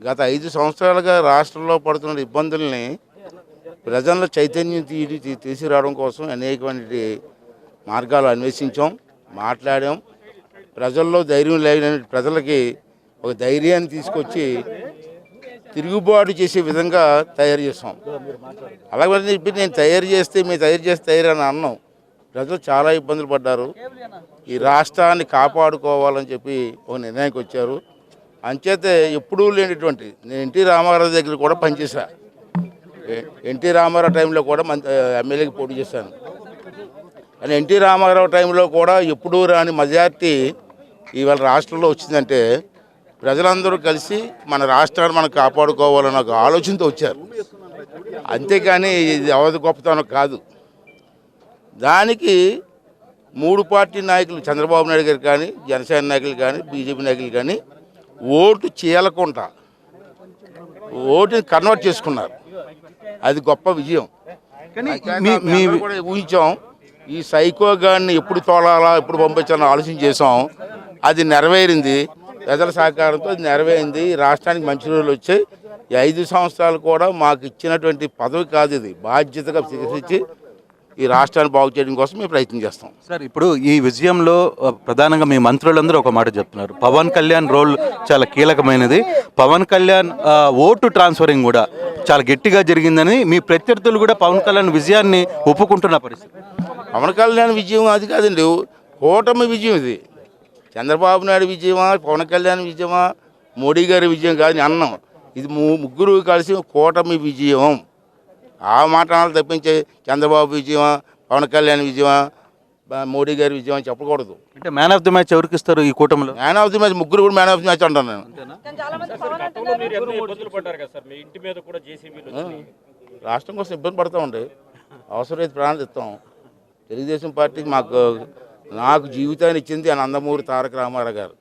గత ఐదు సంవత్సరాలుగా రాష్ట్రంలో పడుతున్న ఇబ్బందుల్ని ప్రజల్లో చైతన్యం తీ తీసుకురావడం కోసం అనేకమైన మార్గాలు అన్వేషించాం మాట్లాడాం. ప్రజల్లో ధైర్యం లేని ప్రజలకి ఒక ధైర్యాన్ని తీసుకొచ్చి తిరుగుబాటు చేసే విధంగా తయారు చేస్తాం అలాగే చెప్పి నేను తయారు చేస్తే మేము తయారు చేస్తే తయారు అని అన్నాం. ప్రజలు చాలా ఇబ్బందులు పడ్డారు. ఈ రాష్ట్రాన్ని కాపాడుకోవాలని చెప్పి ఒక నిర్ణయానికి వచ్చారు. అంచేతే ఎప్పుడూ లేనటువంటి నేను ఎన్టీ రామారావు దగ్గర కూడా పనిచేశా. ఎన్టీ రామారావు టైంలో కూడా మన ఎమ్మెల్యేకి పోటీ చేశాను. కానీ ఎన్టీ రామారావు టైంలో కూడా ఎప్పుడూ రాని మెజార్టీ ఇవాళ రాష్ట్రంలో వచ్చిందంటే ప్రజలందరూ కలిసి మన రాష్ట్రాన్ని మనం కాపాడుకోవాలన్న ఒక ఆలోచనతో వచ్చారు. అంతేకాని ఇది అవధ గొప్పతనం కాదు. దానికి మూడు పార్టీ నాయకులు చంద్రబాబు నాయుడు గారు కానీ జనసేన నాయకులు కానీ బీజేపీ నాయకులు కానీ ఓటు చేయకుండా ఓటుని కన్వర్ట్ చేసుకున్నారు. అది గొప్ప విజయం. కానీ మీ ఊహించాం ఈ సైకో గాడిని ఎప్పుడు తోలాలా ఎప్పుడు పంపించాలని ఆలోచన చేసాం అది నెరవేరింది. ప్రజల సహకారంతో అది నెరవేరింది. రాష్ట్రానికి మంచి రోజులు వచ్చాయి. ఈ ఐదు సంవత్సరాలు కూడా మాకు ఇచ్చినటువంటి పదవి కాదు ఇది. బాధ్యతగా స్వీకరించి ఈ రాష్ట్రాన్ని బాగు చేయడం కోసం మేము ప్రయత్నం చేస్తాం. సార్ ఇప్పుడు ఈ విజయంలో ప్రధానంగా మీ మంత్రులందరూ ఒక మాట చెప్తున్నారు. పవన్ కళ్యాణ్ రోల్ చాలా కీలకమైనది. పవన్ కళ్యాణ్ ఓటు ట్రాన్స్ఫరింగ్ కూడా చాలా గట్టిగా జరిగిందని మీ ప్రత్యర్థులు కూడా పవన్ కళ్యాణ్ విజయాన్ని ఒప్పుకుంటున్న పరిస్థితి. పవన్ కళ్యాణ్ విజయం అది కాదండి. కూటమి విజయం ఇది. చంద్రబాబు నాయుడు విజయమా పవన్ కళ్యాణ్ విజయమా మోడీ గారి విజయం కాదు అని అన్నాం. ఇది ముగ్గురు కలిసి కూటమి విజయం. ఆ మాట అనాలి తప్పించే చంద్రబాబు విజయమా పవన్ కళ్యాణ్ విజయమా మోడీ గారి విజయం అని చెప్పకూడదు. అంటే మ్యాన్ ఆఫ్ ది మ్యాచ్ ఎవరికి ఇస్తారు ఈ కూటమిలో? మ్యాన్ ఆఫ్ ది మ్యాచ్ ముగ్గురు కూడా మ్యాన్ ఆఫ్ ది మ్యాచ్ అంటాను నేను కానీ చాలా మంది పవన్ గతంలో మీరు ఎన్నో ఇబ్బందులు పడ్డారు కదా సార్. మీ ఇంటి మీద కూడా జేసీబీలు వచ్చినాయి. రాష్ట్రం కోసం ఇబ్బంది పడతా ఉండే. అవసరమైతే ప్రాణాలు ఇస్తాం. తెలుగుదేశం పార్టీకి మాకు నాకు జీవితాన్ని ఇచ్చింది ఆ నందమూరి తారక రామారావు గారు.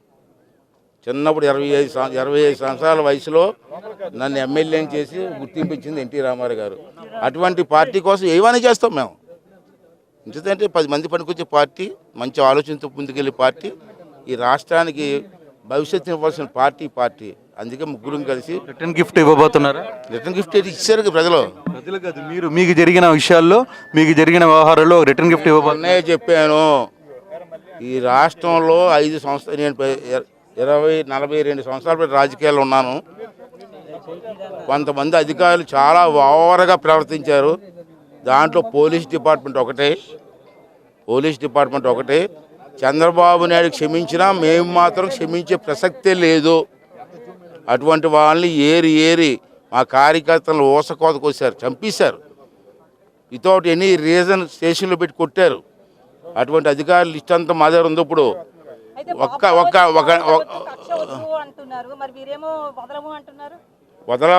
చిన్నప్పుడు ఇరవై ఐదు ఇరవై ఐదు సంవత్సరాల వయసులో నన్ను ఎమ్మెల్యేని చేసి గుర్తింపు ఇచ్చింది ఎన్టీ రామారావు గారు. అటువంటి పార్టీ కోసం ఏమైనా చేస్తాం మేము. ఎందుకంటే పది మంది పనికొచ్చే పార్టీ మంచి ఆలోచనతో ముందుకెళ్ళే పార్టీ ఈ రాష్ట్రానికి భవిష్యత్తు ఇవ్వాల్సిన పార్టీ పార్టీ. అందుకే ముగ్గురం కలిసి రిటర్న్ గిఫ్ట్ ఇవ్వబోతున్నారా. రిటర్న్ గిఫ్ట్ ఇచ్చారు ప్రజలు. ప్రజలు కాదు మీరు మీకు జరిగిన విషయాల్లో మీకు జరిగిన వ్యవహారాల్లో రిటర్న్ గిఫ్ట్ ఇవ్వబోతున్నారు. మొన్నే చెప్పాను ఈ రాష్ట్రంలో ఐదు సంవత్సరాలు నేను ఇరవై నలభై రెండు సంవత్సరాల పాటు రాజకీయాల్లో ఉన్నాను. కొంతమంది అధికారులు చాలా ఓవర్గా ప్రవర్తించారు. దాంట్లో పోలీస్ డిపార్ట్మెంట్ ఒకటే. పోలీస్ డిపార్ట్మెంట్ ఒకటే. చంద్రబాబు నాయుడు క్షమించినా మేము మాత్రం క్షమించే ప్రసక్తే లేదు. అటువంటి వాళ్ళని ఏరి ఏరి మా కార్యకర్తలు ఊసకోతకు వచ్చారు చంపేశారు. వితౌట్ ఎనీ రీజన్ స్టేషన్లో పెట్టి కొట్టారు. అటువంటి అధికారులు లిస్ట్ అంతా మా దగ్గర ఉంది ఇప్పుడు ఒక్క ఒక్క ఒక ఒక- కక్ష వద్దు అంటున్నారు. మరి మీరేమో వదలము అంటున్నారు? వదల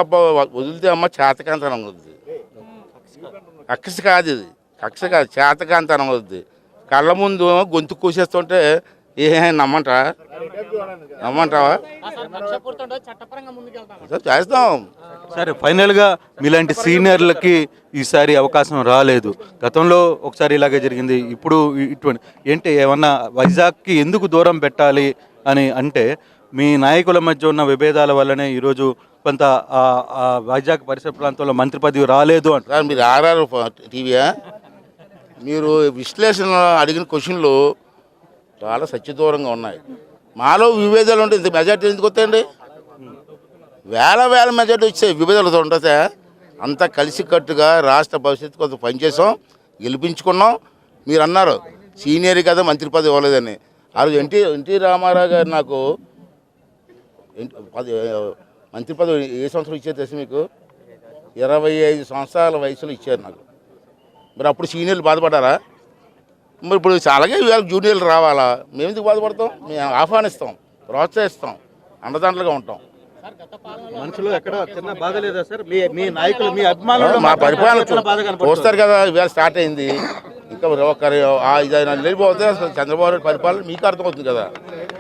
వదిలితే అమ్మ చేతకాంతనం వద్దు కక్ష కాదు ఇది. కక్ష కాదు చేతకాంతనం వద్దు కళ్ళ ముందు గొంతు కూసేస్తుంటే ఏ నమ్మంటావా? నమ్మంటావా చేస్తాం. సరే ఫైనల్గా మీలాంటి సీనియర్లకి ఈసారి అవకాశం రాలేదు. గతంలో ఒకసారి ఇలాగే జరిగింది. ఇప్పుడు ఇటువంటి ఏంటి ఏమన్నా వైజాగ్కి ఎందుకు దూరం పెట్టాలి అని అంటే మీ నాయకుల మధ్య ఉన్న విభేదాల వల్లనే ఈరోజు కొంత వైజాగ్ పరిసర ప్రాంతంలో మంత్రి పదవి రాలేదు అంట. సార్ మీరు ఆర్ఆర్ టీవీయా? మీరు విశ్లేషణ అడిగిన క్వశ్చన్లు చాలా సత్యదూరంగా ఉన్నాయి. మాలో విభేదాలు ఉంటే ఇంత మెజార్టీ ఎందుకు వస్తాయండి? వేల వేల మెజార్టీ వచ్చాయి విభేదాలతో ఉంటుందా అంతా కలిసికట్టుగా రాష్ట్ర భవిష్యత్తు కొంత పనిచేసాం గెలిపించుకున్నాం. మీరు అన్నారు సీనియర్ కదా మంత్రి పదవి ఇవ్వలేదని. ఆ రోజు ఎన్టీ ఎన్టీ రామారావు గారు నాకు పది మంత్రి పదవి ఏ సంవత్సరం ఇచ్చారు తెలుసు మీకు? ఇరవై ఐదు సంవత్సరాల వయసులో ఇచ్చారు నాకు. మరి అప్పుడు సీనియర్లు బాధపడ్డారా? మరి ఇప్పుడు అలాగే ఇవాళ జూనియర్లు రావాలా? మేము ఎందుకు బాధపడతాం? మేము ఆహ్వానిస్తాం ప్రోత్సహిస్తాం అండదండలుగా ఉంటాం. మనసులో ఎక్కడ చిన్న బాధ లేదా సార్? మీ మీ నాయకులు మీ అభిమానులు మా పరిపాలన చూస్తారు కదా ఇవాళ స్టార్ట్ అయింది. ఇంకా ఒక ఆ ఐదు ఐదు నెలలు వెళ్ళిపోతే అసలు చంద్రబాబు నాయుడు పరిపాలన మీకు అర్థమవుతుంది కదా.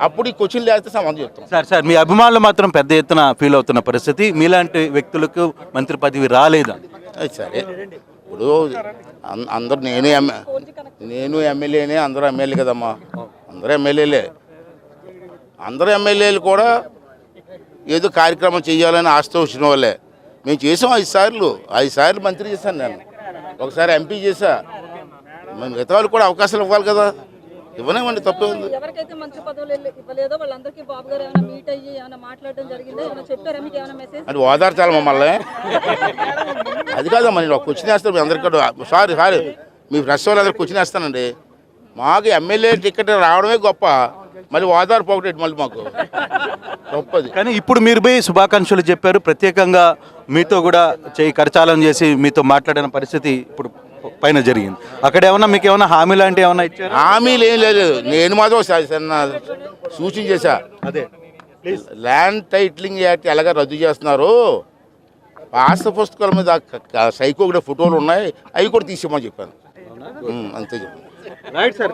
అప్పుడు ఈ క్వశ్చన్ లేస్తే సంబంధం చెప్తాం. సార్ సార్ మీ అభిమానులు మాత్రం పెద్ద ఎత్తున ఫీల్ అవుతున్న పరిస్థితి. మీలాంటి వ్యక్తులకు మంత్రి పదవి రాలేదు? సరే. ఇప్పుడు అందరు అందరూ నేను ఎమ్మె నేను ఎమ్మెల్యేనే అందరూ ఎమ్మెల్యే కదమ్మా. అందరూ ఎమ్మెల్యేలే. అందరూ ఎమ్మెల్యేలు కూడా ఏదో కార్యక్రమం చేయాలని ఆశతో వచ్చిన వాళ్ళే. మేము చేసాం ఐదు సార్లు. ఐదు సార్లు మంత్రి చేశాను నేను. ఒకసారి ఎంపీ చేశా. మేము మిగతా వాళ్ళు కూడా అవకాశాలు ఇవ్వాలి కదా. ఇవ్వనివ్వండి తప్పే ఉంది. ఎవరికైతే మంత్రి పదవులు ఇవ్వ- ఇవ్వలేదో వాళ్ళందరికీ బాబు గారు ఏమైనా మీట్ అయ్యి ఏమైనా మాట్లాడడం జరిగిందా ఏమైనా చెప్పారా? మీకు ఏమైనా మెసేజ్ అంటే ఓదార్చాలి మమ్మల్ని. అది కాదమ్మా నేను ఒక క్వశ్చన్ వేస్తాను మీ అందరికీ. సారీ సారీ మీ ప్రెస్ వాళ్ళందరూ క్వశ్చన్ వేస్తానండి. మాకు ఎమ్మెల్యే టికెట్ రావడమే గొప్ప. మళ్ళీ ఓదార్పు ఒకటి మళ్ళీ మాకు. గొప్పది. కానీ ఇప్పుడు మీరు పోయి శుభాకాంక్షలు చెప్పారు. ప్రత్యేకంగా మీతో కూడా చేయి కరచాలం చేసి మీతో మాట్లాడిన పరిస్థితి ఇప్పుడు పైన జరిగింది. అక్కడ ఏమన్నా మీకు ఏమైనా హామీ లాంటివి ఏమైనా ఇచ్చారా? హామీలు ఏం లేదు. నేను మాత్రం సూచన చేశా. అదే. ల్యాండ్ టైటిలింగ్ యాక్ట్ ఎలాగ రద్దు చేస్తున్నారు? పాస్త పుస్తకాల మీద సైకో కూడా ఫోటోలు ఉన్నాయి. అవి కూడా తీసేమని చెప్పాను. అంతే చెప్పాను. Right sir